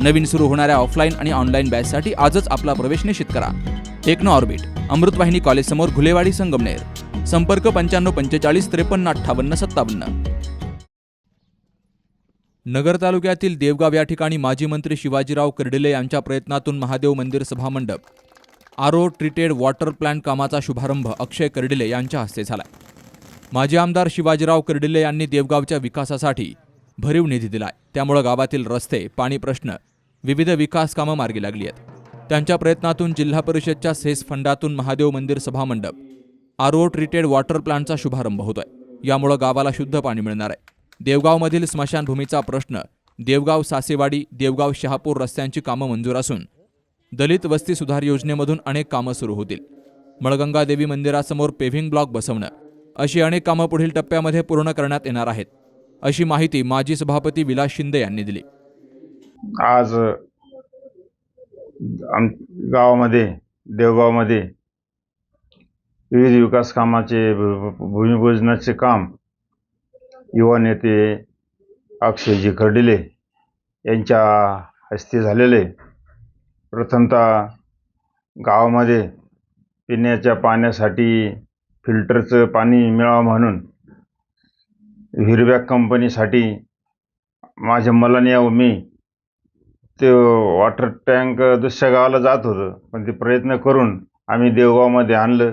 नवीन सुरू होणाऱ्या ऑफलाईन आणि ऑनलाईन बॅचसाठी आजच आपला प्रवेश निश्चित करा. टेक्नो ऑर्बिट अमृतवाहिनी कॉलेजसमोर घुलेवाडी संगमनेर. संपर्क पंच्याण्णव पंचेचाळीस त्रेपन्न अठ्ठावन्न सत्तावन्न. नगर तालुक्यातील देवगाव या ठिकाणी माजी मंत्री शिवाजीराव कर्डिले यांच्या प्रयत्नातून महादेव मंदिर सभामंडप. आरो ट्रीटेड वॉटर प्लॅन्ट कामाचा शुभारंभ अक्षय कर्डिले यांच्या हस्ते झाला माजी आमदार शिवाजीराव कर्डिले यांनी देवगावच्या विकासासाठी भरीव निधी दिलाय. त्यामुळं गावातील रस्ते पाणी प्रश्न विविध विकास कामं मार्गी लागली आहेत. त्यांच्या प्रयत्नातून जिल्हा परिषदच्या सेस फंडातून महादेव मंदिर सभामंडप आरो ट्रीटेड वॉटर प्लांटचा शुभारंभ होतोय. यामुळं गावाला शुद्ध पाणी मिळणार आहे. देवगावमधील स्मशानभूमीचा प्रश्न देवगाव सासेवाडी देवगाव शहापूर रस्त्यांची कामं मंजूर असून दलित वस्ती सुधार योजनेमधून अनेक कामं सुरू होतील. मळगंगा देवी मंदिरासमोर पेव्हिंग ब्लॉक बसवणं अशी अनेक कामं पुढील टप्प्यामध्ये पूर्ण करण्यात येणार आहेत. अशी माहिती माजी सभापती विलास शिंदे यांनी दिली. आज आम गावामध्ये देवगावमध्ये विविध विकास कामाचे भूमिपूजनाचे काम युवा नेते अक्षयजी खर्डिले यांच्या हस्ते झालेले. प्रथमतः गावामध्ये पिण्याच्या पाण्यासाठी फिल्टरचं पाणी मिळावं म्हणून हिरव्या कंपनीसाठी माझ्या मलाने यावं मी ते वॉटर टँक दुसऱ्या गावाला जात होतं. पण ते प्रयत्न करून आम्ही देवगावमध्ये आणलं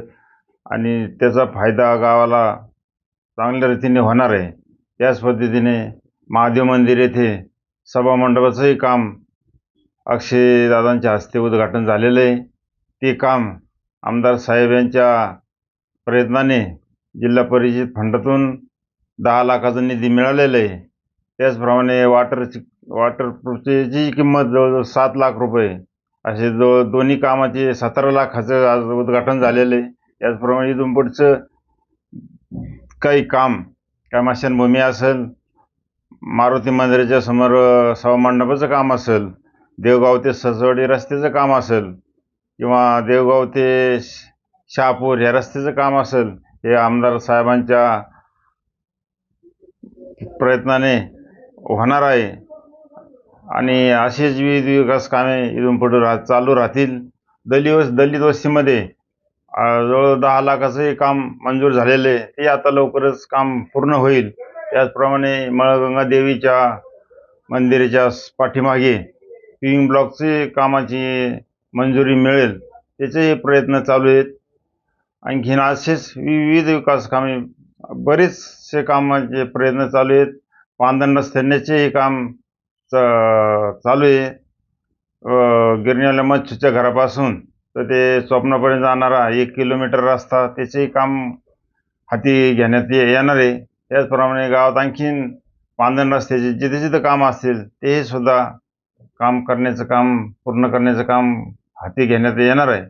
आणि त्याचा फायदा गावाला चांगल्या रीतीने होणार आहे. त्याच पद्धतीने महादेव मंदिर येथे सभामंडपाचंही काम अक्षयदादांच्या हस्ते उद्घाटन झालेलं आहे. ते काम आमदार साहेब यांच्या प्रयत्नाने जिल्हा परिषद फंडातून दहा लाखाचा निधी मिळालेला आहे. त्याचप्रमाणे वॉटरची वॉटरप्रूफची किंमत जवळजवळ सात लाख रुपये. असे जवळ दोन्ही कामाचे सतरा लाखाचं आज उद्घाटन झालेलं आहे. त्याचप्रमाणे इथून पुढचं काही काम काय असेल मारुती मंदिराच्या समोर सवमंडपाचं सभामंडपाचं काम असेल देवगाव ते सजवडी रस्त्याचं काम असेल किंवा देवगाव ते श- शहापूर ह्या रस्त्याचं काम असेल हे आमदार साहेबांच्या प्रयत्नाने होणार आहे. आणि असेच विविध विकास कामे इथून पुढे राह चालू राहतील. दलित वस दलित वस्तीमध्ये जवळ दहा लाखाचंही काम मंजूर झालेलं आहे. ते आता लवकरच काम पूर्ण होईल. त्याचप्रमाणे मळगंगा देवीच्या मंदिराच्या पाठीमागे पिविंग ब्लॉकचे कामाची मंजुरी मिळेल. त्याचेही प्रयत्न चालू आहेत. आणखीन असेच विविध विकास कामे बरेचसे कामाचे प्रयत्न चालू आहेत. पांदन रस्त्याचे काम च- चालू आहे. गिरण्याला मच्छूच्या घरापासून तर ते स्वप्नापर्यंत जाणारा एक किलोमीटर रस्ता त्याचेही काम हाती घेण्यात ये- येणार आहे. त्याचप्रमाणे गावात आणखीन पांधन रस्त्याचे जिथे जिथे काम असतील तेही सुद्धा काम करण्याचं काम पूर्ण करण्याचं काम हाती घेण्यात येणार आहे.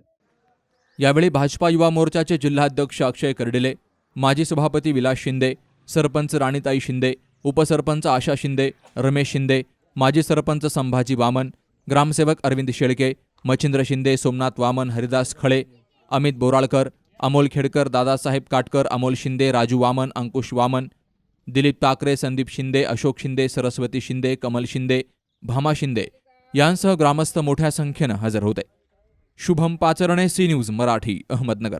यावेळी भाजपा युवा मोर्चाचे जिल्हाध्यक्ष अक्षय कर्डिले माजी सभापती विलास शिंदे सरपंच राणीताई शिंदे उपसरपंच आशा शिंदे रमेश शिंदे माजी सरपंच संभाजी वामन ग्रामसेवक अरविंद शेळके मच्छिंद्र शिंदे सोमनाथ वामन हरिदास खळे अमित बोराळकर अमोल खेडकर दादासाहेब काटकर अमोल शिंदे राजू वामन अंकुश वामन दिलीप ताकरे संदीप शिंदे अशोक शिंदे सरस्वती शिंदे कमल शिंदे भामा शिंदे यांसह ग्रामस्थ मोठ्या संख्येनं हजर होते. Shubham Pacharne C news Marathi Ahmednagar.